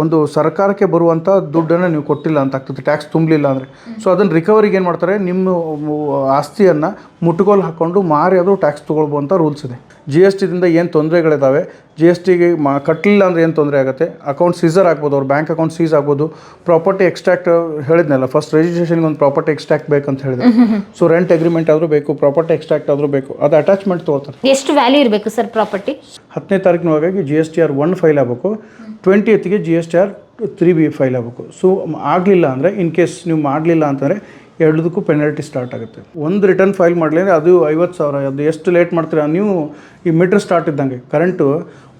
ಒಂದು ಸರ್ಕಾರಕ್ಕೆ ಬರುವಂಥ ದುಡ್ಡನ್ನು ನೀವು ಕೊಟ್ಟಿಲ್ಲ ಅಂತ ಆಗ್ತದೆ ಟ್ಯಾಕ್ಸ್ ತುಂಬಲಿಲ್ಲ ಅಂದರೆ. ಸೊ ಅದನ್ನು ರಿಕವರಿಗೆ ಏನು ಮಾಡ್ತಾರೆ? ನಿಮ್ಮ ಆಸ್ತಿಯನ್ನು ಮುಟ್ಟುಗೋಲು ಹಾಕ್ಕೊಂಡು ಮಾರಿ ಅದು ಟ್ಯಾಕ್ಸ್ ಅಂತ ರೂಲ್ಸ್ ಇದೆ. ಜಿ ಎಸ್ ಟಿದಿಂದ ಏನು ತೊಂದರೆಗಳಿದ್ದಾವೆ ಜಿ ಎಸ್ ಟಿಗೆ ಮಾ ಕಟ್ಟಲಿಲ್ಲ ಅಂದರೆ ಏನು ತೊಂದರೆ ಆಗುತ್ತೆ? ಅಕೌಂಟ್ ಸೀಸರ್ ಆಗ್ಬೋದು ಅವ್ರ ಬ್ಯಾಂಕ್ ಅಕೌಂಟ್ ಸೀಸ್ ಆಗ್ಬೋದು. ಪ್ರಾಪರ್ಟಿ ಎಕ್ಸ್ಟ್ರಾಕ್ಟ್ ಹೇಳಿದ್ನಲ್ಲ ಫಸ್ಟ್ ರಿಜಿಸ್ಟ್ರೇಷನ್ಗೆ ಒಂದು ಪ್ರಾಪರ್ಟಿ ಎಕ್ಸ್ಟ್ರಾಕ್ಟ್ ಬೇಕಂತ ಹೇಳಿದೆ ಸೊ ರೆಂಟ್ ಅಗ್ರಿಮೆಂಟ್ ಆದರೂ ಬೇಕು ಪ್ರಾಪರ್ಟಿ ಎಕ್ಸ್ಟ್ರಾಕ್ಟ್ ಆದರೂ ಬೇಕು. ಅದು ಅಟ್ಯಾಚ್ಮೆಂಟ್ ತೊಗೊಳ್ತಾರೆ ಎಷ್ಟು ವ್ಯಾಲ್ಯೂ ಇರಬೇಕು ಸರ್ ಪ್ರಾಪರ್ಟಿ ಹತ್ತನೇ ತಾರೀಕಿನೊಳಗಾಗಿ G S T R one file ಆಗಬೇಕು. Twenty ಎತ್ಗೆ G S T R three B file ಆಗಬೇಕು. ಸೊ ಆಗಲಿಲ್ಲ ಅಂದರೆ ಇನ್ ಕೇಸ್ ನೀವು ಮಾಡಲಿಲ್ಲ ಅಂತಂದರೆ ಎರಡದಕ್ಕೂ ಪೆನಾಲ್ಟಿ ಸ್ಟಾರ್ಟ್ ಆಗುತ್ತೆ. ಒಂದು ರಿಟರ್ನ್ ಫೈಲ್ ಮಾಡಲಿ ಅಂದರೆ ಅದು ಐವತ್ತು ಸಾವಿರ ಅದು ಎಷ್ಟು ಲೇಟ್ ಮಾಡ್ತೀರಾ ನೀವು ಈ ಮೀಟ್ರ್ ಸ್ಟಾರ್ಟ್ ಇದ್ದಂಗೆ. ಕರೆಂಟು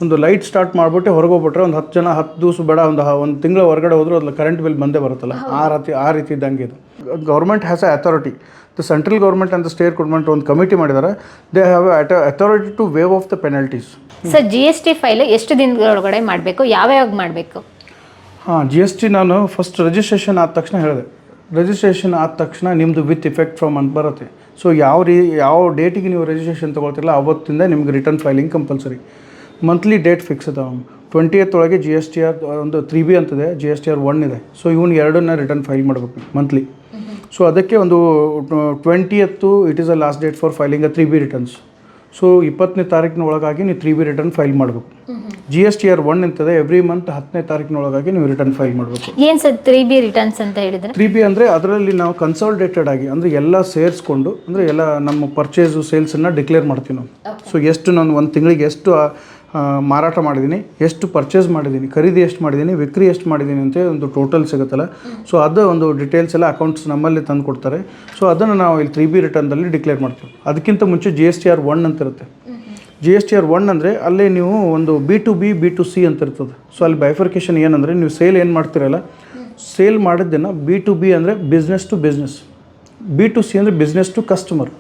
ಒಂದು ಲೈಟ್ ಸ್ಟಾರ್ಟ್ ಮಾಡಿಬಿಟ್ಟು ಹೊರಗೆ ಹೋಗ್ಬಿಟ್ರೆ ಒಂದು ಹತ್ತು ಜನ ಹತ್ತು ದಿವಸ ಬೇಡ ಒಂದು ಒಂದು ತಿಂಗಳ ಹೊರಗಡೆ ಹೋದರೂ ಅದ್ರಲ್ಲಿ ಕರೆಂಟ್ ಬಿಲ್ ಬಂದೇ ಬರುತ್ತಲ್ಲ. ಆ ರೀತಿ ಆ ರೀತಿ ಇದ್ದಂಗೆ ಇದು. Government has a authority the central government ಅಂತ ಸ್ಟೇಟ್ ಗೌರ್ಮೆಂಟ್ ಒಂದು ಕಮಿಟಿ ಮಾಡಿದ್ದಾರೆ. They have authority to waive off the penalties sir G S T file ಎಷ್ಟು ದಿನಗಳೊಳಗಡೆ ಮಾಡಬೇಕು? ಯಾವ್ಯಾವಾಗ ಮಾಡಬೇಕು? ಹಾಂ ಜಿ ಎಸ್ ಟಿ ನಾನು ಫಸ್ಟ್ ರಿಜಿಸ್ಟ್ರೇಷನ್ ಆದ ತಕ್ಷಣ ಹೇಳಿದೆ. ರಿಜಿಸ್ಟ್ರೇಷನ್ ಆದ ತಕ್ಷಣ ನಿಮ್ಮದು ವಿತ್ ಇಫೆಕ್ಟ್ ಫ್ರಮ್ ಅಂತ ಬರುತ್ತೆ. ಸೊ ಯಾವ ರೀ ಯಾವ ಡೇಟಿಗೆ ನೀವು ರಿಜಿಸ್ಟ್ರೇಷನ್ ತೊಗೊಳ್ತಿಲ್ಲ ಅವತ್ತಿಂದ ನಿಮ್ಗೆ return filing compulsory monthly date fix ಅದಾವ ಟ್ವೆಂಟಿ ಒಳಗೆ ಜಿ ಎಸ್ ಟಿ ಆರ್ ಒಂದು ತ್ರೀ ಬಿ ಅಂತಿದೆ G S T R one ಇದೆ. ಸೊ ಇವ್ನು ಎರಡನ್ನ ರಿಟರ್ನ್ ಫೈಲ್ ಮಾಡಬೇಕು ಮಂತ್ಲಿ ಸೊ ಅದಕ್ಕೆ ಒಂದು twentieth it is a last date for filing a three B returns so ಇಪ್ಪತ್ತನೇ ತಾರೀಕಿನ ಒಳಗಾಗಿ ನೀವು ತ್ರೀ ಬಿ ರಿಟರ್ನ್ ಫೈಲ್ ಮಾಡಬೇಕು. G S T R one ಅಂತದೆ every month ಹತ್ತನೇ ತಾರೀಕಿನೊಳಗಾಗಿ ನೀವು ರಿಟರ್ನ್ ಫೈಲ್ ಮಾಡಬೇಕು. ಏನು ಸರ್ ತ್ರೀ ಬಿ ರಿಟರ್ನ್ಸ್ ಅಂತ ಹೇಳಿದ್ರೆ? ತ್ರೀ ಬಿ ಅಂದರೆ ಅದರಲ್ಲಿ ನಾವು ಕನ್ಸಾಲ್ಟೇಟೆಡ್ ಆಗಿ ಅಂದರೆ ಎಲ್ಲ ಸೇರಿಸ್ಕೊಂಡು ಅಂದರೆ ಎಲ್ಲ ನಮ್ಮ ಪರ್ಚೇಸು ಸೇಲ್ಸನ್ನು ಡಿಕ್ಲೇರ್ ಮಾಡ್ತೀವಿ ನಾವು. ಸೊ ಎಷ್ಟು ನಾನು ಒಂದು ತಿಂಗಳಿಗೆ ಎಷ್ಟು ಮಾರಾಟ ಮಾಡಿದ್ದೀನಿ. ಎಷ್ಟು ಪರ್ಚೇಸ್ ಮಾಡಿದ್ದೀನಿ, ಖರೀದಿ ಎಷ್ಟು ಮಾಡಿದ್ದೀನಿ, ವಿಕ್ರಿ ಎಷ್ಟು ಮಾಡಿದ್ದೀನಿ ಅಂತ ಒಂದು ಟೋಟಲ್ ಸಿಗುತ್ತಲ್ಲ. ಸೊ ಅದು ಒಂದು ಡೀಟೇಲ್ಸ್ ಎಲ್ಲ ಅಕೌಂಟ್ಸ್ ನಮ್ಮಲ್ಲಿ ತಂದು ಕೊಡ್ತಾರೆ. ಸೊ ಅದನ್ನು ನಾವು ಇಲ್ಲಿ ತ್ರೀ ಬಿ ರಿಟರ್ನ್ದಲ್ಲಿ ಡಿಕ್ಲೇರ್ ಮಾಡ್ತೀವಿ. ಅದಕ್ಕಿಂತ ಮುಂಚೆ G S T R one ಅಂತ ಇರುತ್ತೆ G S T R one ಅಂದರೆ ಅಲ್ಲಿ ನೀವು ಒಂದು B to B B to C ಅಂತ ಇರ್ತದೆ. ಸೊ ಅಲ್ಲಿ ಬೈಫರ್ಕೇಷನ್ ಏನಂದರೆ ನೀವು ಸೇಲ್ ಏನು ಮಾಡ್ತೀರಲ್ಲ ಸೇಲ್ ಮಾಡಿದ್ದನ್ನು ಬಿ ಟು ಬಿ ಅಂದರೆ business to business B to C ಅಂದರೆ business to customer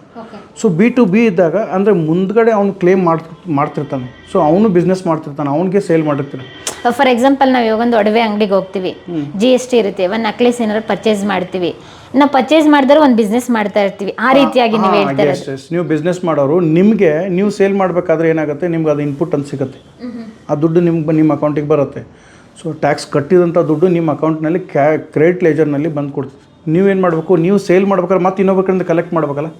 so B to B ಇದ್ದಾಗ ಅಂದರೆ ಮುಂದ್ಗಡೆ ಅವ್ನು ಕ್ಲೇಮ್ ಮಾಡ್ ಮಾಡ್ತಿರ್ತಾನೆ. ಸೊ ಅವನು ಬಿಸ್ನೆಸ್ ಮಾಡ್ತಿರ್ತಾನೆ ಅವನಿಗೆ ಸೇಲ್ ಮಾಡಿರ್ತಾನೆ. ಫಾರ್ ಎಕ್ಸಾಂಪಲ್ ನಾವು ಇವಾಗ ಒಂದು ಒಡವೆ ಅಂಗಡಿಗೆ ಹೋಗ್ತೀವಿ. ಜಿ ಎಸ್ ಟಿ ಇರುತ್ತೆ ಒಂದು ನಕ್ಲೇಸ್ ಏನಾದ್ರು ಪರ್ಚೇಸ್ ಮಾಡ್ತೀವಿ. ನಾವು ಪರ್ಚೇಸ್ ಮಾಡಿದ್ರೆ ಒಂದು ಬಿಸ್ನೆಸ್ ಮಾಡ್ತಾ ಇರ್ತೀವಿ. ಆ ರೀತಿಯಾಗಿ ನೀವು ಹೇಳ್ತಾ ನೀವು ಬಿಸ್ನೆಸ್ ಮಾಡೋರು ನಿಮಗೆ ನೀವು ಸೇಲ್ ಮಾಡಬೇಕಾದ್ರೆ ಏನಾಗುತ್ತೆ? ನಿಮ್ಗೆ ಅದು ಇನ್ಪುಟ್ ಅಂತ ಸಿಗುತ್ತೆ. ಆ ದುಡ್ಡು ನಿಮ್ಗೆ ನಿಮ್ಮ ಅಕೌಂಟಿಗೆ ಬರುತ್ತೆ. ಸೊ ಟ್ಯಾಕ್ಸ್ ಕಟ್ಟಿದಂಥ ದುಡ್ಡು ನಿಮ್ಮ ಅಕೌಂಟ್ನಲ್ಲಿ ಕ್ಯಾ ಕ್ರೆಡಿಟ್ ಲೇಜರ್ನಲ್ಲಿ ಬಂದು ಕೊಡ್ತೀವಿ ನೀವೇನು ಮಾಡಬೇಕು? ನೀವು ಸೇಲ್ ಮಾಡ್ಬೇಕಾದ್ರೆ ಮತ್ತೆ ಇನ್ನೊಬ್ಬರ ಕಡೆಯಿಂದ ಕಲೆಕ್ಟ್ ಮಾಡ್ಬೇಕಲ್ಲ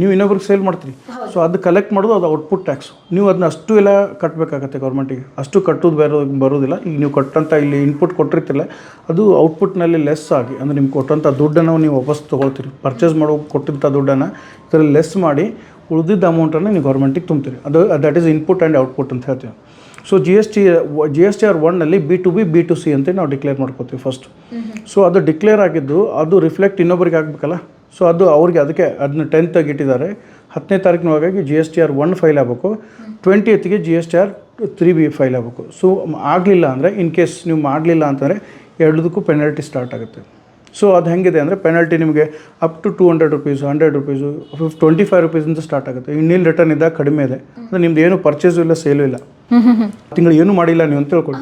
ನೀವು ಇನ್ನೊಬ್ರಿಗೆ ಸೇಲ್ ಮಾಡ್ತೀರಿ. ಸೊ ಅದು ಕಲೆಕ್ಟ್ ಮಾಡೋದು ಅದು ಔಟ್ಪುಟ್ ಟ್ಯಾಕ್ಸ್ ನೀವು ಅದನ್ನ ಅಷ್ಟು ಎಲ್ಲ ಕಟ್ಟಬೇಕಾಗತ್ತೆ ಗೌರ್ಮೆಂಟಿಗೆ ಅಷ್ಟು ಕಟ್ಟೋದು ಬೇರೆ ಬರೋದಿಲ್ಲ. ಈಗ ನೀವು ಕೊಟ್ಟಂಥ ಇಲ್ಲಿ ಇನ್ಪುಟ್ ಕೊಟ್ಟಿರ್ತಿಲ್ಲ. ಅದು ಔಟ್ಪುಟ್ನಲ್ಲಿ ಲೆಸ್ ಆಗಿ ಅಂದರೆ ನಿಮ್ಗೆ ಕೊಟ್ಟಂಥ ದುಡ್ಡನ್ನು ನೀವು ವಾಪಸ್ ತೊಗೊಳ್ತೀರಿ. ಪರ್ಚೇಸ್ ಮಾಡೋ ಕೊಟ್ಟಿದ್ದ ದುಡ್ಡನ್ನು ಇದರಲ್ಲಿ ಲೆಸ್ ಮಾಡಿ ಉಳಿದಿದ್ದ ಅಮೌಂಟನ್ನು ನೀವು ಗೌರ್ಮೆಂಟಿಗೆ ತುಂಬ್ತೀರಿ. ಅದು that is input and output ಅಂತ ಹೇಳ್ತೀವಿ. So G S T G S T R ಒನ್ನಲ್ಲಿ B to B B to C ಅಂತ ನಾವು ಡಿಕ್ಲೇರ್ ಮಾಡ್ಕೋತೀವಿ ಫಸ್ಟ್ ಸೊ ಅದು ಡಿಕ್ಲೇರ್ ಆಗಿದ್ದು, ಅದು ರಿಫ್ಲೆಕ್ಟ್ ಇನ್ನೊಬ್ಬರಿಗೆ ಆಗಬೇಕಲ್ಲ? ಸೊ ಅದು ಅವ್ರಿಗೆ ಅದಕ್ಕೆ ಅದನ್ನ ಟೆಂತಾಗಿ ಇಟ್ಟಿದ್ದಾರೆ. ಹತ್ತನೇ ತಾರೀಕಿನೊಳಗಾಗಿ G S T R one file ಆಗಬೇಕು. Twenty ಏತ್ಗೆ G S T R three B file ಆಗಬೇಕು. ಸೊ ಆಗಲಿಲ್ಲ ಅಂದರೆ ಇನ್ ಕೇಸ್ ನೀವು ಮಾಡಲಿಲ್ಲ ಅಂತಂದರೆ ಎರಡದಕ್ಕೂ ಪೆನಾಲ್ಟಿ ಸ್ಟಾರ್ಟ್ ಆಗುತ್ತೆ. ಸೊ ಅದು ಹೆಂಗಿದೆ ಅಂದರೆ ಪೆನಲ್ಟಿ ನಿಮಗೆ up to two hundred rupees hundred rupees fifty twenty five ರುಪೀಸಿಂದ start ಆಗುತ್ತೆ. ಇನ್ನಿಲ್ ರಿಟರ್ನ್ ಇದ್ದಾಗ ಕಡಿಮೆ ಇದೆ. ಅಂದರೆ ನಿಮ್ದು ಏನು ಪರ್ಚೇಸು ಇಲ್ಲ ಸೇಲು ಇಲ್ಲ. ತಿಂಗಳು ಏನೂ ಮಾಡಿಲ್ಲ ನೀವು ಅಂತ ತಿಳ್ಕೊಳ್ಳಿ.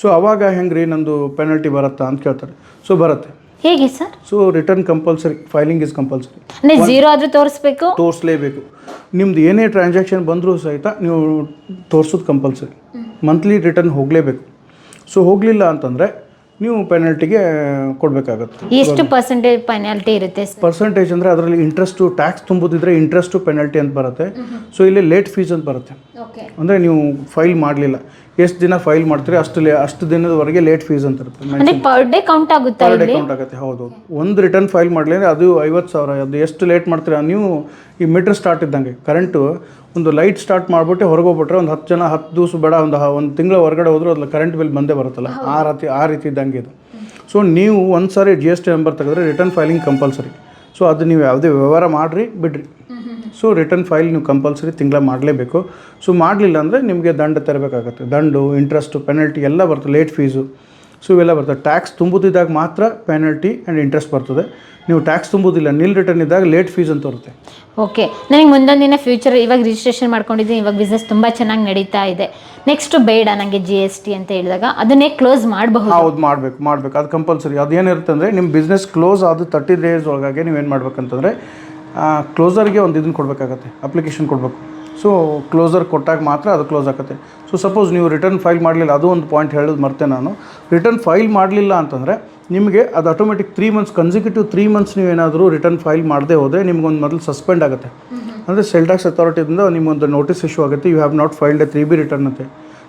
ಸೊ ಅವಾಗ ಹೆಂಗೆ ರೀ ನಂದು ಪೆನಲ್ಟಿ ಬರುತ್ತಾ ಅಂತ ಕೇಳ್ತಾರೆ. ಸೊ ಬರುತ್ತೆ. ಹೇಗೆ sir? So return compulsory filing is compulsory zero ಆದರೂ ತೋರಿಸ್ಬೇಕು? ತೋರಿಸಲೇಬೇಕು. ನಿಮ್ದು ಏನೇ ಟ್ರಾನ್ಸಾಕ್ಷನ್ ಬಂದರೂ ಸಹಿತ ನೀವು ತೋರಿಸೋದು ಕಂಪಲ್ಸರಿ ಮಂತ್ಲಿ ರಿಟರ್ನ್ ಹೋಗಲೇಬೇಕು. ಸೊ ಹೋಗಲಿಲ್ಲ ಅಂತಂದರೆ ನೀವು ಪೆನಾಲ್ಟಿಗೆ ಕೊಡಬೇಕಾಗುತ್ತೆ. ಎಷ್ಟು ಪರ್ಸೆಂಟೇಜ್ ಪೆನಾಲ್ಟಿ ಇರುತ್ತೆ ಸರ್ ಪರ್ಸೆಂಟೇಜ್ ಅಂದರೆ ಅದರಲ್ಲಿ ಇಂಟ್ರೆಸ್ಟು ಟ್ಯಾಕ್ಸ್ ತುಂಬೋದಿದ್ರೆ ಇಂಟ್ರೆಸ್ಟು ಪೆನಾಲ್ಟಿ ಅಂತ ಬರುತ್ತೆ. ಸೊ ಇಲ್ಲಿ ಲೇಟ್ ಫೀಸ್ ಅಂತ ಬರುತ್ತೆ. ಓಕೆ ಅಂದರೆ ನೀವು ಫೈಲ್ ಮಾಡಲಿಲ್ಲ. ಎಷ್ಟು ದಿನ ಫೈಲ್ ಮಾಡ್ತೀರಿ ಅಷ್ಟು ಲೇ ಅಷ್ಟು ದಿನದವರೆಗೆ ಲೇಟ್ ಫೀಸ್ ಅಂತ ಇರುತ್ತೆ. ಅಂದರೆ ಪರ್ ಡೇ ಕೌಂಟ್ ಆಗುತ್ತಾ ಪರ್ ಡೇ ಕೌಂಟ್ ಆಗುತ್ತೆ ಹೌದು ಒಂದು ರಿಟರ್ನ್ ಫೈಲ್ ಮಾಡಲಿ ಅಂದರೆ ಅದು ಐವತ್ತು ಸಾವಿರ ಅದು ಎಷ್ಟು ಲೇಟ್ ಮಾಡ್ತೀರಾ? ನೀವು ಈ ಮೀಟ್ರ್ ಸ್ಟಾರ್ಟ್ ಇದ್ದಂಗೆ ಕರೆಂಟು ಒಂದು ಲೈಟ್ ಸ್ಟಾರ್ಟ್ ಮಾಡಿಬಿಟ್ಟು ಹೊರಗೆ ಹೋಗ್ಬಿಟ್ರೆ ಒಂದು ಹತ್ತು ಜನ ಹತ್ತು ದಿವಸ ಬೇಡ ಒಂದು ಒಂದು ತಿಂಗಳ ಹೊರಗಡೆ ಹೋದ್ರೂ ಅದ್ರಲ್ಲಿ ಕರೆಂಟ್ ಬಿಲ್ ಬಂದೇ ಬರುತ್ತಲ್ಲ ಆ ರೀತಿ ಆ ರೀತಿ ಇದ್ದಂಗೆ ಇದು. ಸೊ ನೀವು ಒಂದು ಸಾರಿ ಜಿ ಎಸ್ ಟಿ ನಂಬರ್ ತೆಗೆದ್ರೆ ರಿಟರ್ನ್ ಫೈಲಿಂಗ್ ಕಂಪಲ್ಸರಿ ಸೊ ಅದು ನೀವು ಯಾವುದೇ ವ್ಯವಹಾರ ಮಾಡಿರಿ ಬಿಡ್ರಿ. ಸೊ ರಿಟರ್ನ್ ಫೈಲ್ ನೀವು ಕಂಪಲ್ಸರಿ ತಿಂಗಳ ಮಾಡಲೇಬೇಕು. ಸೊ ಮಾಡಲಿಲ್ಲ ಅಂದರೆ ನಿಮಗೆ ದಂಡ ತರಬೇಕಾಗುತ್ತೆ. ದಂಡು ಇಂಟ್ರೆಸ್ಟು ಪೆನಲ್ಟಿ ಎಲ್ಲ ಬರ್ತದೆ ಲೇಟ್ ಫೀಸು ಸೊ ಇವೆಲ್ಲ ಬರ್ತದೆ. ಟ್ಯಾಕ್ಸ್ ತುಂಬುದಿದ್ದಾಗ ಮಾತ್ರ ಪೆನಲ್ಟಿ ಆ್ಯಂಡ್ ಇಂಟ್ರೆಸ್ಟ್ ಬರ್ತದೆ. ನೀವು ಟ್ಯಾಕ್ಸ್ ತುಂಬುದಿಲ್ಲ ನಿಲ್ ರಿಟರ್ನ್ ಇದ್ದಾಗ ಲೇಟ್ ಫೀಸ್ ಅಂತ ಬರುತ್ತೆ. ಓಕೆ ನನಗೆ ಮುಂದೊಂದು ದಿನ ಫ್ಯೂಚರ್ ಇವಾಗ ರಿಜಿಸ್ಟ್ರೇಷನ್ ಮಾಡ್ಕೊಂಡಿದ್ದೀನಿ. ಇವಾಗ ಬಿಸ್ನೆಸ್ ತುಂಬ ಚೆನ್ನಾಗಿ ನಡೀತಾ ಇದೆ. ನೆಕ್ಸ್ಟ್ ಬೇಡ ನನಗೆ ಜಿ ಎಸ್ ಟಿ ಅಂತ ಹೇಳಿದಾಗ ಅದನ್ನೇ ಕ್ಲೋಸ್ ಮಾಡಬಹುದು. ಹೌದು ಮಾಡಬೇಕು ಮಾಡಬೇಕು. ಅದು ಕಂಪಲ್ಸರಿ ಅದೇನಿರುತ್ತೆ ಅಂದರೆ ನಿಮ್ಮ ಬಿಸ್ನೆಸ್ ಕ್ಲೋಸ್ ಆದ ತರ್ಟಿ ಡೇಸ್ ಒಳಗಾಗಿ ನೀವೇನು ಮಾಡ್ಬೇಕಂತಂದರೆ ಕ್ಲೋಸರ್ಗೆ ಒಂದು ಇದನ್ನು ಕೊಡಬೇಕಾಗತ್ತೆ ಅಪ್ಲಿಕೇಶನ್ ಕೊಡಬೇಕು. ಸೊ ಕ್ಲೋಸರ್ ಕೊಟ್ಟಾಗ ಮಾತ್ರ ಅದು ಕ್ಲೋಸ್ ಆಗುತ್ತೆ. ಸೊ ಸಪೋಸ್ ನೀವು ರಿಟರ್ನ್ ಫೈಲ್ ಮಾಡಲಿಲ್ಲ ಅದು ಒಂದು ಪಾಯಿಂಟ್ ಹೇಳೋದು ಮರ್ತೆ ನಾನು. ರಿಟರ್ನ್ ಫೈಲ್ ಮಾಡಲಿಲ್ಲ ಅಂತಂದರೆ ನಿಮಗೆ ಅದು automatic three months consecutive three months ನೀವು ಏನಾದರೂ ರಿಟರ್ನ್ ಫೈಲ್ ಮಾಡದೆ ಹೋದರೆ ನಿಮ್ಗೊಂದು ಮೊದಲು ಸಸ್ಪೆಂಡ್ ಆಗುತ್ತೆ. ಅಂದರೆ ಸೆಲ್ ಟ್ಯಾಕ್ಸ್ ಅಥಾರಿಟಿಯಿಂದ ನಿಮ್ಗೊಂದು ನೋಟಿಸ್ ಇಶ್ಯೂ ಆಗುತ್ತೆ you have not filed a three B return ಅಂತೆ.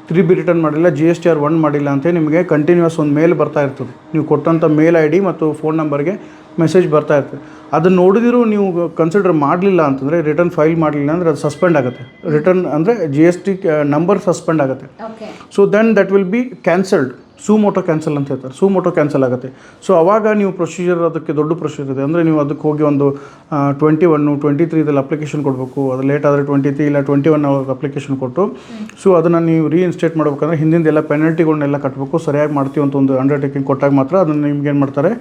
ತ್ರೀ ಬಿ ರಿಟರ್ನ್ ಮಾಡಿಲ್ಲ G S T R one ಮಾಡಿಲ್ಲ ಅಂತ ನಿಮಗೆ ಕಂಟಿನ್ಯೂಸ್ ಒಂದು ಮೇಲ್ ಬರ್ತಾ ಇರ್ತದೆ. ನೀವು ಕೊಟ್ಟಂಥ ಮೇಲ್ ಐ ಡಿ ಮತ್ತು ಫೋನ್ ನಂಬರ್ಗೆ ಮೆಸೇಜ್ ಬರ್ತಾ ಇರ್ತದೆ ಅದನ್ನು ನೋಡಿದಿರೂ ನೀವು ಕನ್ಸಿಡರ್ ಮಾಡಲಿಲ್ಲ ಅಂತಂದರೆ ರಿಟರ್ನ್ ಫೈಲ್ ಮಾಡಲಿಲ್ಲ ಅಂದರೆ ಅದು ಸಸ್ಪೆಂಡ್ ಆಗುತ್ತೆ. ರಿಟರ್ನ್ ಅಂದರೆ G S T number suspend ಆಗುತ್ತೆ. So then that will be cancelled suo motu cancel ಅಂತ ಹೇಳ್ತಾರೆ. ಸೂ ಮೋಟೋ ಕ್ಯಾನ್ಸಲ್ ಆಗುತ್ತೆ. ಸೊ ಅವಾಗ ನೀವು ಪ್ರೊಸೀಜರ್ ಅದಕ್ಕೆ ದೊಡ್ಡ ಪ್ರೊಸೀಜರ್ ಇದೆ ಅಂದರೆ ನೀವು ಅದಕ್ಕೆ ಹೋಗಿ ಒಂದು ಟ್ವೆಂಟಿ ಒನ್ನು ಟ್ವೆಂಟಿ ತ್ರೀದಲ್ಲಿ ಅಪ್ಲಿಕೇಶನ್ ಕೊಡಬೇಕು. ಅದು ಲೇಟ್ ಆದರೆ ಟ್ವೆಂಟಿ ತ್ರೀ ಇಲ್ಲ ಟ್ವೆಂಟಿ ಒನ್ ಅಪ್ಲಿಕೇಶನ್ ಕೊಟ್ಟು. ಸೊ ಅದನ್ನು ನೀವು ರೀಇನ್ಸ್ಟೇಟ್ ಮಾಡ್ಬೇಕಂದ್ರೆ ಹಿಂದಿಂದೆಲ್ಲ ಪೆನಲ್ಟಿಗಳನ್ನೆಲ್ಲ ಕಟ್ಟಬೇಕು ಸರಿಯಾಗಿ ಮಾಡ್ತೀವಿ ಅಂತ ಒಂದು ಅಂಡರ್ಟೇಕಿಂಗ್ ಕೊಟ್ಟಾಗ ಮಾತ್ರ ಅದನ್ನು ನಿಮ್ಗೆ ಏನು ಮಾಡ್ತಾರೆ?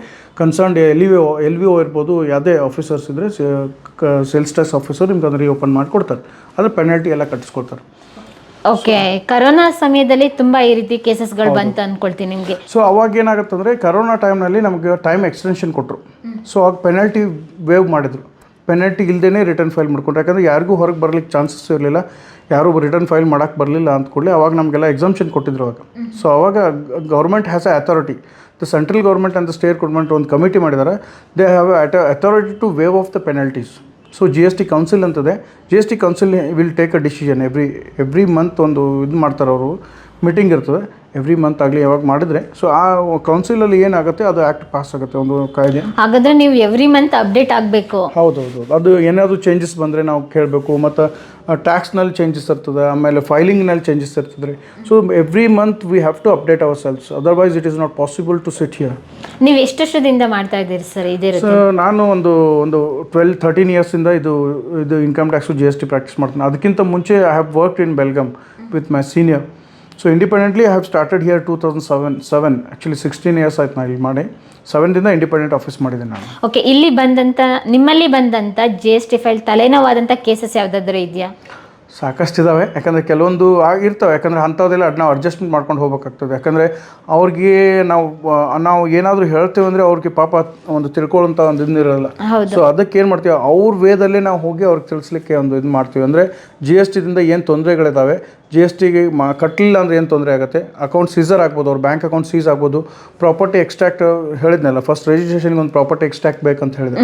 Concern L V O L V O ಇರ್ಬೋದು, ಯಾವುದೇ ಆಫೀಸರ್ಸ್ ಇದ್ದರೆ ಸೇಲ್ಸ್ ಟ್ಯಾಕ್ಸ್ ಆಫೀಸರ್ ನಿಮ್ಗೆ ಅದನ್ನು ರೀಓಪನ್ ಮಾಡಿಕೊಡ್ತಾರೆ. ಅದ್ರ ಪೆನಲ್ಟಿ ಎಲ್ಲ ಕಟ್ಟಿಸ್ಕೊಡ್ತಾರೆ. ಓಕೆ ಕರೋನಾ ಸಮಯದಲ್ಲಿ ತುಂಬಾ ಈ ರೀತಿ ಕೇಸಸ್ಗಳು ಬಂತು ಅನ್ಕೊಳ್ತೀನಿ ನಿಮಗೆ. ಸೊ ಅವಾಗ ಏನಾಗುತ್ತೆ ಅಂದರೆ ಕರೋನಾ ಟೈಮ್ನಲ್ಲಿ ನಮಗೆ ಟೈಮ್ ಎಕ್ಸ್ಟೆನ್ಷನ್ ಕೊಟ್ಟರು ಸೊ ಅವಾಗ ಪೆನಲ್ಟಿ ವೇವ್ ಮಾಡಿದ್ರು. ಪೆನಾಲ್ಟಿ ಇಲ್ಲದೇ ರಿಟರ್ನ್ ಫೈಲ್ ಮಾಡ್ಕೊಂಡ್ರು. ಯಾಕಂದರೆ ಯಾರಿಗೂ ಹೊರಗೆ ಬರ್ಲಿಕ್ಕೆ ಚಾನ್ಸಸ್ ಇರಲಿಲ್ಲ. ಯಾರೂ ರಿಟರ್ನ್ ಫೈಲ್ ಮಾಡೋಕ್ಕೆ ಬರಲಿಲ್ಲ ಅಂತ ಕೂಡಲೇ ಅವಾಗ ನಮಗೆಲ್ಲ ಎಕ್ಸಾಮ್ಷನ್ ಕೊಟ್ಟಿದ್ರು ಅವಾಗ. ಸೊ ಅವಾಗ government has a authority the central government ಅಂತ ಸ್ಟೇಟ್ ಗೌರ್ಮೆಂಟ್ ಒಂದು ಕಮಿಟಿ ಮಾಡಿದ್ದಾರೆ they have authority to waive off the penalties so G S T council ಅಂತದೆ. G S T council will take a decision every every month ಒಂದು ಇದು ಮಾಡ್ತಾರೆ ಅವರು meeting ಇರ್ತದೆ. Every month ಆಗಲಿ ಯಾವಾಗ ಮಾಡಿದರೆ. ಸೊ ಆ ಕೌನ್ಸಿಲಲ್ಲಿ ಏನಾಗುತ್ತೆ ಅದು ಆ್ಯಕ್ಟ್ ಪಾಸ್ ಆಗುತ್ತೆ ಒಂದು ಕಾಯ್ದೆ. ಹಾಗಾದ್ರೆ ನೀವು ಎವ್ರಿ ಮಂತ್ ಅಪ್ಡೇಟ್ ಆಗಬೇಕು. ಹೌದು ಹೌದು ಅದು ಏನಾದರೂ ಚೇಂಜಸ್ ಬಂದರೆ ನಾವು ಕೇಳಬೇಕು. ಮತ್ತು ಟ್ಯಾಕ್ಸ್ನಲ್ಲಿ ಚೇಂಜಸ್ ಇರ್ತದೆ ಆಮೇಲೆ ಫೈಲಿಂಗ್ನಲ್ಲಿ ಚೇಂಜಸ್ ಇರ್ತದೆ. So every month we have to update our sales otherwise it is not possible to sit here ನೀವು ಎಷ್ಟು ವರ್ಷದಿಂದ ಮಾಡ್ತಾ ಇದ್ದೀರಿ ಸರ್? ಇದೇ ಸರ್ ನಾನು ಒಂದು ಒಂದು ಟ್ವೆಲ್ ಥರ್ಟೀನ್ ಇಯರ್ಸಿಂದ ಇದು ಇದು income tax G S T practice ಮಾಡ್ತೀನಿ. ಅದಕ್ಕಿಂತ ಮುಂಚೆ I have work in Belgaum with my senior so independently I have started here two thousand seven seven actually sixteen years ಆಯ್ತು ನಾನು ಇಲ್ಲಿ ಮಾಡಿ. ಸೆವೆನ್ದಿಂದ ಇಂಡಿಪೆಂಡೆಂಟ್ ಆಫೀಸ್ ಮಾಡಿದೆ ನಾನು. ಓಕೆ ಇಲ್ಲಿ ಬಂದಂತ, ನಿಮ್ಮಲ್ಲಿ ಬಂದಂತ ಜಿ ಎಸ್ ಟಿ ಫೈಲ್ ತಲೆನೋವಾದಂಥ ಕೇಸಸ್ ಯಾವುದಾದ್ರೂ ಇದೆಯಾ? ಸಾಕಷ್ಟು ಇದ್ದಾವೆ ಯಾಕಂದರೆ ಕೆಲವೊಂದು ಆಗಿರ್ತವೆ. ಯಾಕಂದರೆ ಅಂಥದ್ದೆಲ್ಲ ನಾವು ಅಡ್ಜಸ್ಟ್ಮೆಂಟ್ ಮಾಡ್ಕೊಂಡು ಹೋಗ್ಬೇಕಾಗ್ತದೆ. ಯಾಕಂದರೆ ಅವ್ರಿಗೆ ನಾವು ನಾವು ಏನಾದರೂ ಹೇಳ್ತೇವೆ ಅಂದರೆ ಅವ್ರಿಗೆ ಪಾಪ ಒಂದು ತಿಳ್ಕೊಳ್ಳೋಂಥ ಒಂದು ಇದಿರಲ್ಲ ಇರೋಲ್ಲ. ಸೊ ಅದಕ್ಕೆ ಏನು ಮಾಡ್ತೀವಿ? ಅವ್ರ ವೇದಲ್ಲೇ ನಾವು ಹೋಗಿ ಅವ್ರಿಗೆ ತಿಳಿಸ್ಲಿಕ್ಕೆ ಒಂದು ಇದು ಮಾಡ್ತೀವಿ. ಅಂದರೆ ಜಿ ಎಸ್ ಟಿದಿಂದ ಏನು ತೊಂದರೆಗಳಿದ್ದಾವೆ ಜಿ ಎಸ್ ಟಿಗೆ ಮಾ ಕಟ್ಟಲಿಲ್ಲ ಅಂದರೆ ಏನು ತೊಂದರೆ ಆಗುತ್ತೆ? ಅಕೌಂಟ್ ಸೀಸರ್ ಆಗ್ಬೋದು. ಅವ್ರ ಬ್ಯಾಂಕ್ ಅಕೌಂಟ್ ಸೀಸ್ ಆಗ್ಬೋದು. ಪ್ರಾಪರ್ಟಿ ಎಕ್ಸ್ಟ್ರಾಕ್ಟ್ ಹೇಳಿದ್ನಲ್ಲ ಫಸ್ಟ್ ರಿಜಿಸ್ಟ್ರೇಷನ್ಗೆ ಒಂದು ಪ್ರಾಪರ್ಟಿ ಎಕ್ಸ್ಟ್ರಾಕ್ಟ್ ಬೇಕಂತ ಹೇಳಿದೆ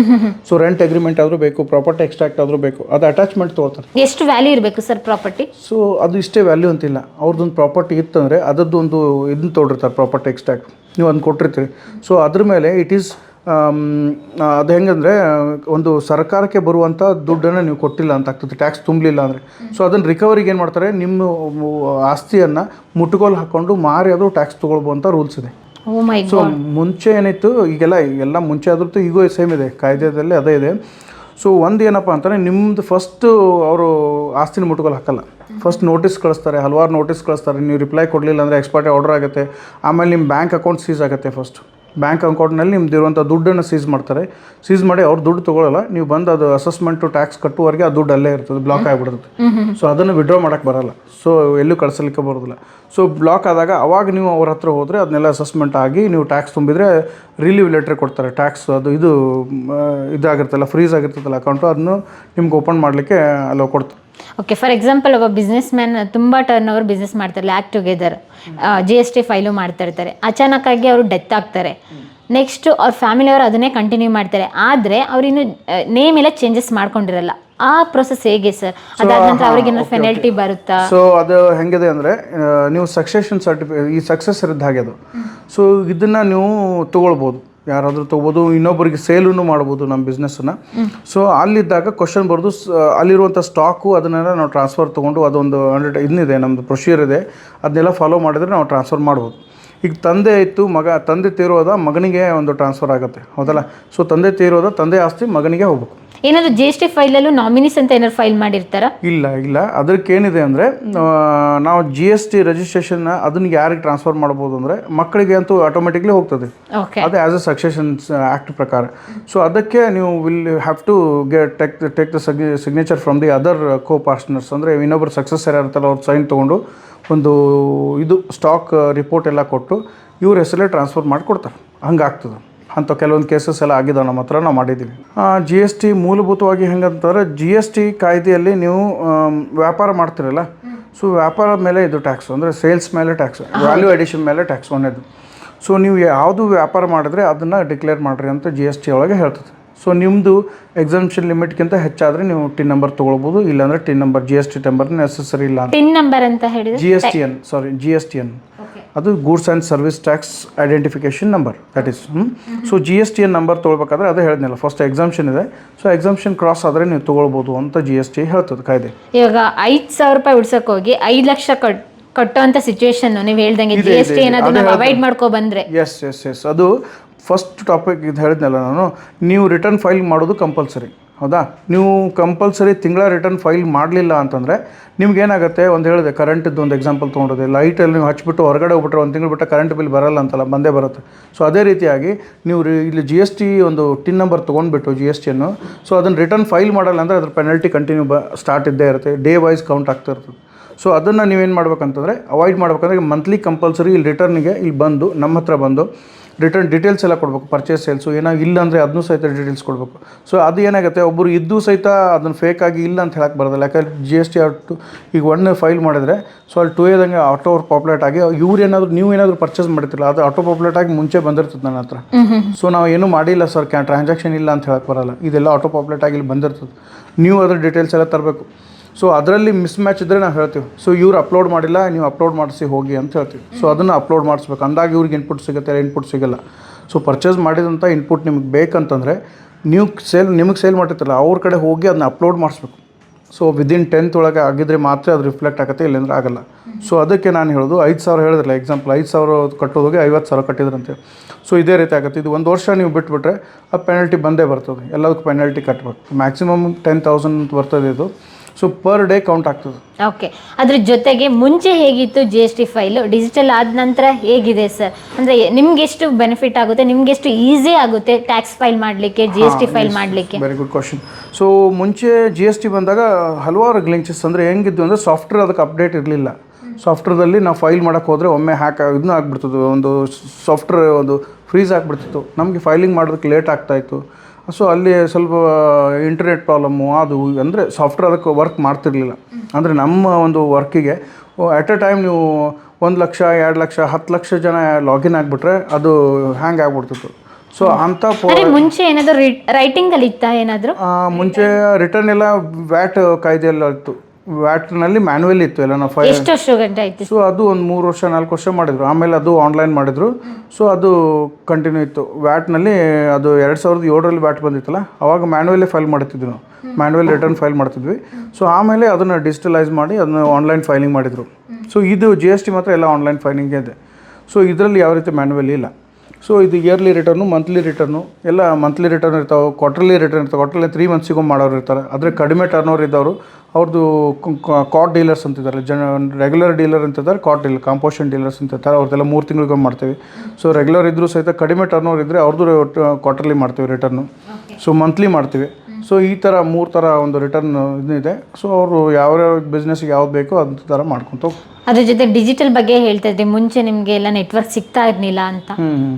ಸೊ ರೆಂಟ್ ಅಗ್ರಿಮೆಂಟ್ ಆದರೂ ಬೇಕು ಪ್ರಾಪರ್ಟಿ ಎಕ್ಸ್ಟ್ರಾಕ್ಟ್ ಆದರೂ ಬೇಕು. ಅದು ಅಟ್ಯಾಚ್ಮೆಂಟ್ ತೊಗೊಳ್ತಾರೆ ಎಷ್ಟು ವ್ಯಾಲ್ಯೂ ಇರಬೇಕು? Sir property? ಸೊ ಅದು ಇಷ್ಟೇ ವ್ಯಾಲ್ಯೂ ಅಂತಿಲ್ಲ ಅವ್ರದ್ದೊಂದು ಪ್ರಾಪರ್ಟಿ ಇತ್ತಂದರೆ ಅದರದ್ದು ಒಂದು ಇದನ್ನ ತೊಗೊಂಡಿರ್ತಾರೆ ಪ್ರಾಪರ್ಟಿ ಎಕ್ಸ್ಟ್ರಾಕ್ಟ್ ನೀವು ಅದನ್ನ ಕೊಟ್ಟಿರ್ತೀರಿ. ಸೊ ಅದ್ರ ಮೇಲೆ ಇಟ್ ಈಸ್ ಅದು ಹೆಂಗಂದರೆ ಒಂದು ಸರ್ಕಾರಕ್ಕೆ ಬರುವಂಥ ದುಡ್ಡನ್ನು ನೀವು ಕೊಟ್ಟಿಲ್ಲ ಅಂತ ಆಗ್ತದೆ. ಟ್ಯಾಕ್ಸ್ ತುಂಬಲಿಲ್ಲ ಅಂದರೆ. ಸೊ ಅದನ್ನು ರಿಕವರಿಗೆ ಏನು ಮಾಡ್ತಾರೆ? ನಿಮ್ಮ ಆಸ್ತಿಯನ್ನು ಮುಟ್ಟುಗೋಲು ಹಾಕ್ಕೊಂಡು ಮಾರಿ ಆದರೂ ಟ್ಯಾಕ್ಸ್ ತೊಗೊಳ್ಬೋದು ಅಂತ ರೂಲ್ಸ್ ಇದೆ ಸೊ ಮುಂಚೆ ಏನಿತ್ತು ಈಗೆಲ್ಲ ಎಲ್ಲ ಮುಂಚೆ ಆದ್ರೂ ಈಗೂ ಸೇಮ್ ಇದೆ. ಕಾಯ್ದೆದಲ್ಲಿ ಅದೇ ಇದೆ. ಸೊ ಒಂದು ಏನಪ್ಪ ಅಂತಂದರೆ ನಿಮ್ಮದು ಫಸ್ಟು ಅವರು ಆಸ್ತಿನ ಮುಟ್ಕೋಲು ಹಾಕಲ್ಲ. ಫಸ್ಟ್ ನೋಟಿಸ್ ಕಳಿಸ್ತಾರೆ, ಹಲವಾರು ನೋಟಿಸ್ ಕಳಿಸ್ತಾರೆ. ನೀವು ರಿಪ್ಲೈ ಕೊಡಲಿಲ್ಲ ಅಂದರೆ ಎಕ್ಸ್ಪರ್ಟ್ ಆರ್ಡರ್ ಆಗುತ್ತೆ. ಆಮೇಲೆ ನಿಮ್ಮ ಬ್ಯಾಂಕ್ ಅಕೌಂಟ್ ಸೀಸ್ ಆಗುತ್ತೆ ಫಸ್ಟ್ ಬ್ಯಾಂಕ್ ಅಕೌಂಟ್ನಲ್ಲಿ ನಿಮ್ದು ಇರುವಂಥ ದುಡ್ಡನ್ನು ಸೀಸ್ ಮಾಡ್ತಾರೆ. ಸೀಸ್ ಮಾಡಿ ಅವ್ರು ದುಡ್ಡು ತೊಗೊಳ್ಳಲ್ಲ ನೀವು ಬಂದು ಅದು ಅಸೆಸ್ಮೆಂಟು ಟ್ಯಾಕ್ಸ್ ಕಟ್ಟುವವರೆಗೆ ಆ ದುಡ್ಡು ಅಲ್ಲೇ ಇರ್ತದೆ ಬ್ಲಾಕ್ ಆಗಿಬಿಡುತ್ತೆ. ಸೊ ಅದನ್ನು ವಿಡ್ರಾ ಮಾಡೋಕ್ಕೆ ಬರಲ್ಲ. ಸೊ ಎಲ್ಲೂ ಕಳಿಸಲಿಕ್ಕೆ ಬರೋದಿಲ್ಲ. ಸೊ ಬ್ಲಾಕ್ ಆದಾಗ ಅವಾಗ ನೀವು ಅವ್ರ ಹತ್ರ ಹೋದರೆ ಅದನ್ನೆಲ್ಲ ಅಸೆಸ್ಮೆಂಟ್ ಆಗಿ ನೀವು ಟ್ಯಾಕ್ಸ್ ತುಂಬಿದರೆ ರಿಲೀವ್ ಲೆಟ್ರ್ ಕೊಡ್ತಾರೆ. ಟ್ಯಾಕ್ಸ್ ಅದು ಇದು ಇದಾಗಿರ್ತಲ್ಲ ಫ್ರೀಸ್ ಆಗಿರ್ತದಲ್ಲ ಅಕೌಂಟು ಅದನ್ನು ನಿಮ್ಗೆ ಓಪನ್ ಮಾಡಲಿಕ್ಕೆ ಅಲೋ ಕೊಡ್ತಾರೆ. ಓಕೆ ಫಾರ್ ಎಕ್ಸಾಂಪಲ್ ಒಬ್ಬ ಬಿಸ್ನೆಸ್ ಮ್ಯಾನ್ ತುಂಬ ಟರ್ನ್ ಓವರ್ ಬಿಸ್ನೆಸ್ ಮಾಡ್ತಾರೆ act together G S T file ಮಾಡ್ತಾ ಇರ್ತಾರೆ ಅಚಾನಕ್ಕಾಗಿ ಅವರು ಡೆತ್ ಆಗ್ತಾರೆ. ನೆಕ್ಸ್ಟ್ ಅವ್ರ ಫ್ಯಾಮಿಲಿಯವರು ಅದನ್ನೇ ಕಂಟಿನ್ಯೂ ಮಾಡ್ತಾರೆ. ಆದರೆ ಅವ್ರಿನ್ನು ನೇಮ್ ಎಲ್ಲ ಚೇಂಜಸ್ ಮಾಡ್ಕೊಂಡಿರಲ್ಲ. ಆ ಪ್ರೊಸೆಸ್ ಹೇಗೆ ಸರ್ ಅದಾದ ನಂತರ ಅವ್ರಿಗೆ ಏನಾದ್ರು ಪೆನಾಲ್ಟಿ ಬರುತ್ತಾ? ಸೊ ಅದು ಹೆಂಗಿದೆ ಅಂದರೆ ನೀವು ಸಕ್ಸೆಷನ್ ಸರ್ಟಿಫಿ ಈ ಸಕ್ಸಸ್ ಇರೋದು ಹಾಗೆ ಅದು. ಸೊ ಇದನ್ನು ನೀವು ತೊಗೊಳ್ಬೋದು. ಯಾರಾದರೂ ತೊಗೋಬೋದು, ಇನ್ನೊಬ್ಬರಿಗೆ ಸೇಲೂ ಮಾಡ್ಬೋದು ನಮ್ಮ ಬಿಸ್ನೆಸ್ಸನ್ನು ಸೊ ಅಲ್ಲಿದ್ದಾಗ ಕ್ವಶನ್ ಬರೋದು ಅಲ್ಲಿರುವಂಥ ಸ್ಟಾಕು ಅದನ್ನೆಲ್ಲ ನಾವು ಟ್ರಾನ್ಸ್ಫರ್ ತೊಗೊಂಡು ಅದೊಂದು ಹಂಡ್ರೆಡ್ ಇದನ್ನಿದೆ ನಮ್ಮದು ಪ್ರೊಸೀಜರ್ ಇದೆ. ಅದನ್ನೆಲ್ಲ ಫಾಲೋ ಮಾಡಿದರೆ ನಾವು ಟ್ರಾನ್ಸ್ಫರ್ ಮಾಡ್ಬೋದು. ಈಗ ತಂದೆ ಇತ್ತು, ಮಗ, ತಂದೆ ತೀರೋದ ಮಗನಿಗೆ ಒಂದು ಟ್ರಾನ್ಸ್ಫರ್ ಆಗುತ್ತೆ. ಹೌದಲ್ಲ? ಸೊ ತಂದೆ ತೀರೋದ ತಂದೆ ಆಸ್ತಿ ಮಗನಿಗೆ ಹೋಗ್ಬೇಕು. ಏನಾದ್ರು ಜಿ ಎಸ್ ಟಿ ಫೈಲಲ್ಲೂ ನಾಮಿನಿಸ್ ಅಂತ ಏನಾದ್ರು ಫೈಲ್ ಮಾಡಿರ್ತಾರಾ? ಇಲ್ಲ ಇಲ್ಲ. ಅದಕ್ಕೇನಿದೆ ಅಂದರೆ ನಾವು ಜಿ ಎಸ್ ಟಿ ರಿಜಿಸ್ಟ್ರೇಷನ್ ಅದನ್ನ ಯಾರಿಗೆ ಟ್ರಾನ್ಸ್ಫರ್ ಮಾಡ್ಬೋದು ಅಂದರೆ ಮಕ್ಕಳಿಗೆ ಅಂತೂ ಆಟೋಮೆಟಿಕ್ಲಿ ಹೋಗ್ತದೆ. ಅದು ಆ್ಯಸ್ ಅ ಸಕ್ಸೆಷನ್ ಆ್ಯಕ್ಟ್ ಪ್ರಕಾರ. ಸೊ ಅದಕ್ಕೆ ನೀವು will have to get tech take the signature from the other co partners ಅಂದರೆ ಇನ್ನೊಬ್ಬರು ಸಕ್ಸಸ್ ಯಾರು ಅವ್ರು ಸೈನ್ ತೊಗೊಂಡು ಒಂದು ಇದು ಸ್ಟಾಕ್ ರಿಪೋರ್ಟ್ ಎಲ್ಲ ಕೊಟ್ಟು ಇವ್ರ ಹೆಸರಲ್ಲೇ ಟ್ರಾನ್ಸ್ಫರ್ ಮಾಡಿಕೊಡ್ತಾರೆ. ಹಂಗೆ ಆಗ್ತದೆ ಅಂಥ ಕೆಲವೊಂದು ಕೇಸಸ್ ಎಲ್ಲ ಆಗಿದೆ ನಮ್ಮ ಹತ್ರ ನಾವು ಮಾಡಿದ್ದೀವಿ ಜಿ ಎಸ್ ಟಿ ಮೂಲಭೂತವಾಗಿ ಹೆಂಗಂತಂದ್ರೆ ಜಿ ಎಸ್ ಟಿ ಕಾಯ್ದೆಯಲ್ಲಿ ನೀವು ವ್ಯಾಪಾರ ಮಾಡ್ತಿರಲ್ಲ? ಸೊ ವ್ಯಾಪಾರ ಮೇಲೆ ಇದು ಟ್ಯಾಕ್ಸ್ ಅಂದರೆ ಸೇಲ್ಸ್ ಮೇಲೆ ಟ್ಯಾಕ್ಸ್ ವ್ಯಾಲ್ಯೂ ಅಡಿಷನ್ ಮೇಲೆ ಟ್ಯಾಕ್ಸ್ ಒಂದೇದು ಸೊ ನೀವು ಯಾವುದು ವ್ಯಾಪಾರ ಮಾಡಿದ್ರೆ ಅದನ್ನು ಡಿಕ್ಲೇರ್ ಮಾಡಿರಿ ಅಂತ ಜಿ ಎಸ್ ಟಿ ಒಳಗೆ ಹೇಳ್ತದೆ. ಸೊ ನಿಮ್ಮದು ಎಕ್ಸಾಮ್ಷನ್ ಲಿಮಿಟ್ಗಿಂತ ಹೆಚ್ಚಾದರೆ ನೀವು ಟಿನ್ ನಂಬರ್ ತೊಗೊಳ್ಬೋದು ಇಲ್ಲಾಂದರೆ TIN number G S T number necessary ಇಲ್ಲ ಅಂತ. ಪಿನ್ ನಂಬರ್ ಅಂತ ಹೇಳಿದ್ರೆ G S T N sorry G S T N ಅದು goods and service tax identification number that is so G S T N number ತೊಗೊಳ್ಬೇಕಾದ್ರೆ ಅದೇ ಹೇಳಿದ್ನಲ್ಲ first exemption ಇದೆ. So exemption cross ಆದರೆ ನೀವು ತೊಗೊಳ್ಬೋದು ಅಂತ ಜಿ ಎಸ್ ಟಿ ಹೇಳ್ತದೆ ಕಾಯ್ದೆ. ಇವಾಗ ಐದು ಸಾವಿರ ರೂಪಾಯಿ ಉಡ್ಸಕ್ಕೆ ಹೋಗಿ ಐದು ಲಕ್ಷ ಕಟ್ ಕಟ್ಟುವಂಥ ಸಿಚುವೇಶನ್ ನೀವು ಹೇಳ್ದಂಗೆ ಜಿ ಎಸ್ ಟಿ ಏನಾದರೂ. ಅವಾಯ್ಡ್ ಮಾಡ್ಕೊ ಬಂದ್ರೆ. ಎಸ್ ಎಸ್ ಎಸ್ ಅದು ಫಸ್ಟ್ ಟಾಪಿಕ್ ಇದು ಹೇಳಿದ್ನಲ್ಲ ನಾನು, ನೀವು ರಿಟರ್ನ್ ಫೈಲ್ ಮಾಡೋದು ಕಂಪಲ್ಸರಿ ಹೌದಾ? ನೀವು ಕಂಪಲ್ಸರಿ ತಿಂಗಳ ರಿಟರ್ನ್ ಫೈಲ್ ಮಾಡಲಿಲ್ಲ ಅಂತಂದರೆ ನಿಮ್ಗೇನಾಗುತ್ತೆ ಒಂದು ಹೇಳಿದೆ ಕರೆಂಟಿದ್ದು ಒಂದು ಎಕ್ಸಾಂಪಲ್ ತೊಗೊಂಡಿದೆ ಲೈಟಲ್ಲಿ ನೀವು ಹಚ್ಚಿಬಿಟ್ಟು ಹೊರಗಡೆ ಹೋಗ್ಬಿಟ್ರೆ ಒಂದು ತಿಂಗಳು ಬಿಟ್ಟರೆ ಕರೆಂಟ್ ಬಿಲ್ ಬರಲ್ಲ ಅಂತಲ್ಲ, ಬಂದೇ ಬರುತ್ತೆ. ಸೊ ಅದೇ ರೀತಿಯಾಗಿ ನೀವು ಇಲ್ಲಿ ಜಿ ಎಸ್ ಟಿ ಒಂದು ಟಿನ್ ನಂಬರ್ ತೊಗೊಂಡ್ಬಿಟ್ಟು ಜಿ ಎಸ್ ಟಿಯನ್ನು ಸೊ ಅದನ್ನು ರಿಟರ್ನ್ ಫೈಲ್ ಮಾಡಲ್ಲ ಅಂದರೆ ಅದ್ರ ಪೆನಲ್ಟಿ ಕಂಟಿನ್ಯೂ ಬ ಸ್ಟಾರ್ಟ್ ಇದ್ದೇ ಇರುತ್ತೆ ಡೇ ವೈಸ್ ಕೌಂಟ್ ಆಗ್ತಾ ಇರ್ತದೆ. ಸೊ ಅದನ್ನು ನೀವೇನು ಮಾಡ್ಬೇಕಂತಂದರೆ ಅವಾಯ್ಡ್ ಮಾಡ್ಬೇಕಂದ್ರೆ ಮಂತ್ಲಿ ಕಂಪಲ್ಸರಿ ಇಲ್ಲಿ ರಿಟರ್ನಿಗೆ ಇಲ್ಲಿ ಬಂದು, ನಮ್ಮ ಹತ್ರ ಬಂದು ರಿಟರ್ನ್ ಡೀಟೇಲ್ಸ್ ಎಲ್ಲ ಕೊಡಬೇಕು ಪರ್ಚೇಸ್ ಸೇಲ್ಸು ಏನೋ ಇಲ್ಲ ಅಂದರೆ ಅದನ್ನೂ ಸಹಿತ ಡೀಟೇಲ್ಸ್ ಕೊಡಬೇಕು. ಸೊ ಅದು ಏನಾಗುತ್ತೆ ಒಬ್ಬರು ಇದ್ದು ಸಹಿತ ಅದನ್ನು ಫೇಕ್ ಆಗಿ ಇಲ್ಲ ಅಂತ ಹೇಳಕ್ಕೆ ಬರೋದಿಲ್ಲ. ಯಾಕಂದ್ರೆ ಜಿ ಎಸ್ ಟಿ ಟು ಈಗ ಒನ್ ಫೈಲ್ ಮಾಡಿದರೆ ಸೊ ಅಲ್ಲಿ ಟು ಏದಂಗೆ ಆಟೋ ಪಾಪ್ಯುಲೇಟ್ ಆಗಿ, ಇವ್ರು ಏನಾದರೂ, ನೀವು ಏನಾದರೂ ಪರ್ಚೇಸ್ ಮಾಡ್ತಿಲ್ಲ ಅದು ಆಟೋ ಪಾಪ್ಯುಲೇಟ್ ಆಗಿ ಮುಂಚೆ ಬಂದಿರ್ತದೆ ನನ್ನ ಹತ್ರ. ಸೊ ನಾವು ಏನೂ ಮಾಡಿಲ್ಲ ಸರ್ ಕ್ಯಾ ಟ್ರಾನ್ಸಾಕ್ಷನ್ ಇಲ್ಲ ಅಂತ ಹೇಳಕ್ಕೆ ಬರೋಲ್ಲ. ಇದೆಲ್ಲ ಆಟೋ ಪಾಪ್ಯುಲೇಟ್ ಆಗಿ ಇಲ್ಲಿ ಬಂದಿರ್ತದೆ. ನೀವು ಅದ್ರ ಡೀಟೇಲ್ಸ್ ಎಲ್ಲ ತರಬೇಕು. ಸೊ ಅದರಲ್ಲಿ ಮಿಸ್ ಮ್ಯಾಚ್ ಇದ್ದರೆ ನಾವು ಹೇಳ್ತೀವಿ. ಸೊ ಇವ್ರು ಅಪ್ಲೋಡ್ ಮಾಡಿಲ್ಲ, ನೀವು ಅಪ್ಲೋಡ್ ಮಾಡಿಸಿ ಹೋಗಿ ಅಂತ ಹೇಳ್ತೀವಿ. ಸೊ ಅದನ್ನು ಅಪ್ಲೋಡ್ ಮಾಡಿಸ್ಬೇಕು. ಅಂದಾಗ ಇವ್ರಿಗೆ ಇನ್ಪುಟ್ ಸಿಗುತ್ತೆ ಇನ್ಪುಟ್ ಸಿಗಲ್ಲ. ಸೊ ಪರ್ಚೇಸ್ ಮಾಡಿದಂಥ ಇನ್ಪುಟ್ ನಿಮ್ಗೆ ಬೇಕಂತಂದರೆ, ನೀವು ಸೇಲ್ ನಿಮಗೆ ಸೇಲ್ ಮಾಡಿರ್ತಾರಲ್ಲ ಅವ್ರ ಕಡೆ ಹೋಗಿ ಅದನ್ನ ಅಪ್ಲೋಡ್ ಮಾಡಿಸ್ಬೇಕು. ಸೊ ವಿದಿನ್ ಟೆಂತ್ ಒಳಗೆ ಆಗಿದ್ರೆ ಮಾತ್ರ ಅದು ರಿಫ್ಲೆಕ್ಟ್ ಆಗುತ್ತೆ, ಇಲ್ಲಾಂದ್ರೆ ಆಗಲ್ಲ. ಸೊ ಅದಕ್ಕೆ ನಾನು ಹೇಳೋದು, ಐದು ಸಾವಿರ ಹೇಳಿದ್ರಲ್ಲ ಎಕ್ಸಾಂಪಲ್ ಐದು ಸಾವಿರ ಕಟ್ಟೋದೋಗಿ ಐವತ್ತು ಸಾವಿರ ಕಟ್ಟಿದ್ರಂತೆ ಸೊ ಇದೇ ರೀತಿ ಆಗುತ್ತೆ. ಇದು ಒಂದು ವರ್ಷ ನೀವು ಬಿಟ್ಬಿಟ್ರೆ, ಆ ಪೆನಲ್ಟಿ ಬಂದೇ ಬರ್ತದೆ. ಎಲ್ಲದಕ್ಕೂ ಪೆನಲ್ಟಿ ಕಟ್ಟಬೇಕು ಮ್ಯಾಕ್ಸಿಮಮ್ ಟೆನ್ ತೌಸಂಡ್ ಬರ್ತದೆ ಇದು. ಸೊ ಪರ್ ಡೇ ಕೌಂಟ್ ಆಗ್ತದೆ. ಓಕೆ ಅದ್ರ ಜೊತೆಗೆ ಮುಂಚೆ ಹೇಗಿತ್ತು G S T file digital ಆದ ನಂತರ ಹೇಗಿದೆ ಸರ್ ಅಂದರೆ ನಿಮ್ಗೆ ಎಷ್ಟು ಬೆನಿಫಿಟ್ ಆಗುತ್ತೆ? ನಿಮ್ಗೆ ಎಷ್ಟು ಈಸಿ ಆಗುತ್ತೆ ಟ್ಯಾಕ್ಸ್ ಫೈಲ್ ಮಾಡಲಿಕ್ಕೆ ಜಿ ಎಸ್ ಟಿ ಫೈಲ್ ಮಾಡಲಿಕ್ಕೆ? ವೆರಿ ಗುಡ್ ಕ್ವಶನ್ ಸೊ ಮುಂಚೆ ಜಿ ಎಸ್ ಟಿ ಬಂದಾಗ ಹಲವಾರು ಗ್ಲಿಂಚಸ್ ಅಂದರೆ ಹೆಂಗಿದ್ದು ಅಂದ್ರೆ ಸಾಫ್ಟ್ವೇರ್ ಅದಕ್ಕೆ ಅಪ್ಡೇಟ್ ಇರಲಿಲ್ಲ. ಸಾಫ್ಟ್ವೇರ್ದಲ್ಲಿ ನಾವು ಫೈಲ್ ಮಾಡೋಕ್ಕೆ ಹೋದರೆ ಒಮ್ಮೆ ಹ್ಯಾಕ್ ಇದನ್ನ ಆಗ್ಬಿಡ್ತದೆ. ಒಂದು ಸಾಫ್ಟ್ವೇರ್ ಒಂದು ಫ್ರೀಸ್ ಆಗಿಬಿಡ್ತಿತ್ತು. ನಮಗೆ ಫೈಲಿಂಗ್ ಮಾಡೋದಕ್ಕೆ ಲೇಟ್ ಆಗ್ತಾಯಿತ್ತು ಸೊ ಅಲ್ಲಿ ಸ್ವಲ್ಪ ಇಂಟರ್ನೆಟ್ ಪ್ರಾಬ್ಲಮ್ಮು ಅದು ಅಂದರೆ ಸಾಫ್ಟ್ವೇರ್ ಅದಕ್ಕೆ ವರ್ಕ್ ಮಾಡ್ತಿರ್ಲಿಲ್ಲ. ಅಂದರೆ ನಮ್ಮ ಒಂದು ವರ್ಕಿಗೆ ಅಟ್ ಎ ಟೈಮ್ ನೀವು ಒಂದು ಲಕ್ಷ ಎರಡು ಲಕ್ಷ ಹತ್ತು ಲಕ್ಷ ಜನ ಲಾಗಿನ್ ಆಗಿಬಿಟ್ರೆ ಅದು ಹ್ಯಾಂಗ್ ಆಗ್ಬಿಡ್ತಿತ್ತು. ಸೊ ಅಂಥ ಮುಂಚೆ ಏನಾದರೂ ರೈಟಿಂಗ್ ಅಲ್ಲಿ ಇತ್ತಾ ಏನಾದರೂ? ಮುಂಚೆ ರಿಟರ್ನ್ ಎಲ್ಲ ವ್ಯಾಟ್ ಕಾಯ್ದೆ ಎಲ್ಲ ಇತ್ತು. ವ್ಯಾಟ್ನಲ್ಲಿ ಮ್ಯಾನ್ಯಲ್ ಇತ್ತು ಎಲ್ಲ ನಾವು ಫೈ ಎಷ್ಟು ವರ್ಷ ಗಂಟೆ ಆಯ್ತು? ಸೊ ಅದು ಒಂದು ಮೂರು ವರ್ಷ ನಾಲ್ಕು ವರ್ಷ ಮಾಡಿದ್ರು. ಆಮೇಲೆ ಅದು ಆನ್ಲೈನ್ ಮಾಡಿದ್ರು. ಸೊ ಅದು ಕಂಟಿನ್ಯೂ ಇತ್ತು. ವ್ಯಾಟ್ನಲ್ಲಿ ಅದು ಎರಡು ಸಾವಿರದ ಏಳರಲ್ಲಿ ವ್ಯಾಟ್ ಬಂದಿತ್ತಲ್ಲ ಅವಾಗ ಮ್ಯಾನ್ಯಲ್ಲೇ ಫೈಲ್ ಮಾಡ್ತಿದ್ವಿ ನಾವು. ಮ್ಯಾನ್ಯಲ್ ರಿಟರ್ನ್ ಫೈಲ್ ಮಾಡ್ತಿದ್ವಿ. ಸೊ ಆಮೇಲೆ ಅದನ್ನು ಡಿಜಿಟಲೈಸ್ ಮಾಡಿ ಅದನ್ನು ಆನ್ಲೈನ್ ಫೈಲಿಂಗ್ ಮಾಡಿದರು. ಸೊ ಇದು ಜಿ ಎಸ್ ಟಿ ಮಾತ್ರ ಎಲ್ಲ ಆನ್ಲೈನ್ ಫೈಲಿಂಗೇ ಇದೆ. ಸೊ ಇದರಲ್ಲಿ ಯಾವ ರೀತಿ ಮ್ಯಾನ್ಯಲ್ ಇಲ್ಲ. ಸೊ ಇದು ಇಯರ್ಲಿ ರಿಟರ್ನು ಮಂತ್ಲಿ ರಿಟರ್ನು ಎಲ್ಲ ಮಂತ್ಲಿ ರಿಟರ್ನ್ ಇರ್ತಾವೆ ಕ್ವಾರ್ಟರ್ಲಿ ರಿಟರ್ನ್ ಇರ್ತಾವೆ ಕ್ವಾರ್ಟರ್ಲಿ ತ್ರೀ ಮಂತ್ಸಿಗೊಮ್ಮೆ ಮಾಡೋರು ಇರ್ತಾರೆ. ಆದರೆ ಕಡಿಮೆ ಟರ್ನ್ ಓವರ್ ಇದ್ದವರು ಅವ್ರದ್ದು ಕಾಟ್ ಡೀಲರ್ಸ್ ಅಂತಿದ್ದಾರೆ ಜನ ರೆಗ್ಯುಲರ್ ಡೀಲರ್ ಅಂತಿದ್ದಾರೆ ಕಾಟ್ ಡೀಲರ್ ಕಾಂಪೋಷನ್ ಡೀಲರ್ಸ್ ಅಂತ ಇರ್ತಾರೆ ಅವ್ರದ್ದೆಲ್ಲ ಮೂರು ತಿಂಗಳಿಗೊಮ್ಮೆ ಮಾಡ್ತೀವಿ. ಸೊ ರೆಗ್ಯುಲರ್ ಇದ್ದರೂ ಸಹಿತ ಕಡಿಮೆ ಟರ್ನ್ ಓವರ್ ಇದ್ದರೆ ಅವ್ರದ್ದು ಕ್ವಾರ್ಟರ್ಲಿ ಮಾಡ್ತೀವಿ ರಿಟರ್ನು ಸೊ ಮಂತ್ಲಿ ಮಾಡ್ತೀವಿ. ಸೊ ಈ ಥರ ಮೂರು ಥರ ಒಂದು ರಿಟರ್ನ್ ಇದಿದೆ. ಸೊ ಅವರು ಯಾವ್ಯಾವ ಬಿಸ್ನೆಸ್ಗೆ ಯಾವ್ದು ಬೇಕೋ ಅಂತ ಥರ ಮಾಡ್ಕೊತ ಅದ್ರ ಜೊತೆ ಡಿಜಿಟಲ್ ಬಗ್ಗೆ ಹೇಳ್ತಾ ಇದ್ದೆ. ಮುಂಚೆ ನಿಮಗೆ ಎಲ್ಲ ನೆಟ್ವರ್ಕ್ ಸಿಗ್ತಾ ಇರಲಿಲ್ಲ ಅಂತ. ಹ್ಞೂ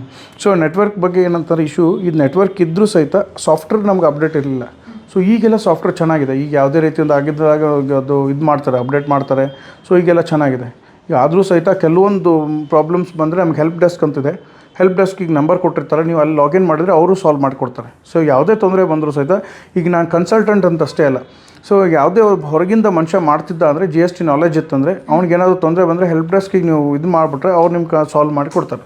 ಸೊ ನೆಟ್ವರ್ಕ್ ಬಗ್ಗೆ ಏನಂತಾರೆ ಇಶ್ಯೂ ಇದು ನೆಟ್ವರ್ಕ್ ಇದ್ದರೂ ಸಹಿತ ಸಾಫ್ಟ್ವೇರ್ ನಮ್ಗೆ ಅಪ್ಡೇಟ್ ಇರಲಿಲ್ಲ. ಸೊ ಈಗೆಲ್ಲ ಸಾಫ್ಟ್ವೇರ್ ಚೆನ್ನಾಗಿದೆ. ಈಗ ಯಾವುದೇ ರೀತಿಯಿಂದ ಆಗಿದ್ದಾಗ ಅದು ಇದು ಮಾಡ್ತಾರೆ ಅಪ್ಡೇಟ್ ಮಾಡ್ತಾರೆ. ಸೊ ಈಗೆಲ್ಲ ಚೆನ್ನಾಗಿದೆ. ಈಗ ಆದರೂ ಸಹಿತ ಕೆಲವೊಂದು ಪ್ರಾಬ್ಲಮ್ಸ್ ಬಂದರೆ ನಮ್ಗೆ ಹೆಲ್ಪ್ ಡೆಸ್ಕ್ ಅಂತಿದೆ. ಹೆಲ್ಪ್ ಡೆಸ್ಕಿಗೆ ನಂಬರ್ ಕೊಟ್ಟಿರ್ತಾರೆ. ನೀವು ಅಲ್ಲಿ ಲಾಗಿನ್ ಮಾಡಿದರೆ ಅವರು ಸಾಲ್ವ್ ಮಾಡಿಕೊಡ್ತಾರೆ. ಸೊ ಯಾವುದೇ ತೊಂದರೆ ಬಂದರೂ ಸಹಿತ ಈಗ ನಾನು ಕನ್ಸಲ್ಟೆಂಟ್ ಅಂತ ಅಷ್ಟೇ ಅಲ್ಲ ಸೊ ಯಾವುದೇ ಹೊರಗಿಂದ ಮನುಷ್ಯ ಮಾಡ್ತಿದ್ದ ಅಂದರೆ ಜಿ ಎಸ್ ಟಿ ನಾಲೆಜ್ ಇತ್ತಂದರೆ ಅವ್ನಿಗೆ ಏನಾದರೂ ತೊಂದರೆ ಬಂದರೆ ಹೆಲ್ಪ್ ಡೆಸ್ಕಿಗೆ ನೀವು ಇದು ಮಾಡಿಬಿಟ್ರೆ ಅವ್ರು ನಿಮ್ಗೆ ಸಾಲ್ವ್ ಮಾಡಿ ಕೊಡ್ತಾರೆ.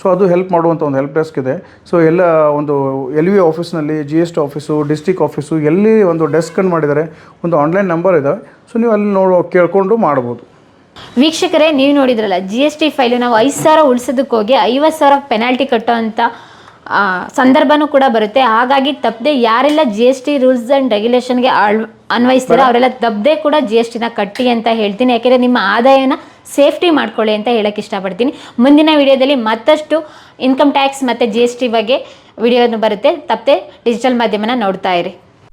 ಸೊ ಅದು ಹೆಲ್ಪ್ ಮಾಡುವಂಥ ಒಂದು ಹೆಲ್ಪ್ ಡೆಸ್ಕ್ ಇದೆ. ಸೊ ಎಲ್ಲ ಒಂದು ಎಲ್ ವಿ ಆಫೀಸ್ನಲ್ಲಿ G S T office district office ಎಲ್ಲಿ ಒಂದು ಡೆಸ್ಕನ್ನು ಮಾಡಿದ್ದಾರೆ ಒಂದು ಆನ್ಲೈನ್ ನಂಬರ್ ಇದೆ. ಸೊ ನೀವು ಅಲ್ಲಿ ನೋಡೋ ಕೇಳಿಕೊಂಡು ಮಾಡ್ಬೋದು. ವೀಕ್ಷಕರೇ ನೀವು ನೋಡಿದ್ರಲ್ಲ ಜಿ ಎಸ್ ಟಿ ಫೈಲು ನಾವು ಐದು ಸಾವಿರ ಉಳಿಸೋದಕ್ಕೆ ಹೋಗಿ ಐವತ್ತು ಸಾವಿರ ಪೆನಾಲ್ಟಿ ಕಟ್ಟೋ ಅಂತ ಆ, ಸಂದರ್ಭನೂ ಕೂಡ ಬರುತ್ತೆ. ಹಾಗಾಗಿ ತಪ್ಪದೆ ಯಾರೆಲ್ಲ G S T rules and ರೆಗ್ಯುಲೇಷನ್ಗೆ ಅಳ್ ಅನ್ವಯಿಸ್ತೀರೋ ಅವರೆಲ್ಲ ತಪ್ಪದೆ ಕೂಡ ಜಿ ಎಸ್ ಟಿನ ಕಟ್ಟಿ ಅಂತ ಹೇಳ್ತೀನಿ. ಯಾಕೆಂದರೆ ನಿಮ್ಮ ಆದಾಯನ ಸೇಫ್ಟಿ ಮಾಡ್ಕೊಳ್ಳಿ ಅಂತ ಹೇಳಕ್ಕೆ ಇಷ್ಟಪಡ್ತೀನಿ. ಮುಂದಿನ ವಿಡಿಯೋದಲ್ಲಿ ಮತ್ತಷ್ಟು ಇನ್ಕಮ್ ಟ್ಯಾಕ್ಸ್ ಮತ್ತು ಜಿ ಎಸ್ ಟಿ ಬಗ್ಗೆ ವಿಡಿಯೋನು ಬರುತ್ತೆ. ತಪ್ಪದೆ ಡಿಜಿಟಲ್ ಮಾಧ್ಯಮನ ನೋಡ್ತಾ ಇರಿ.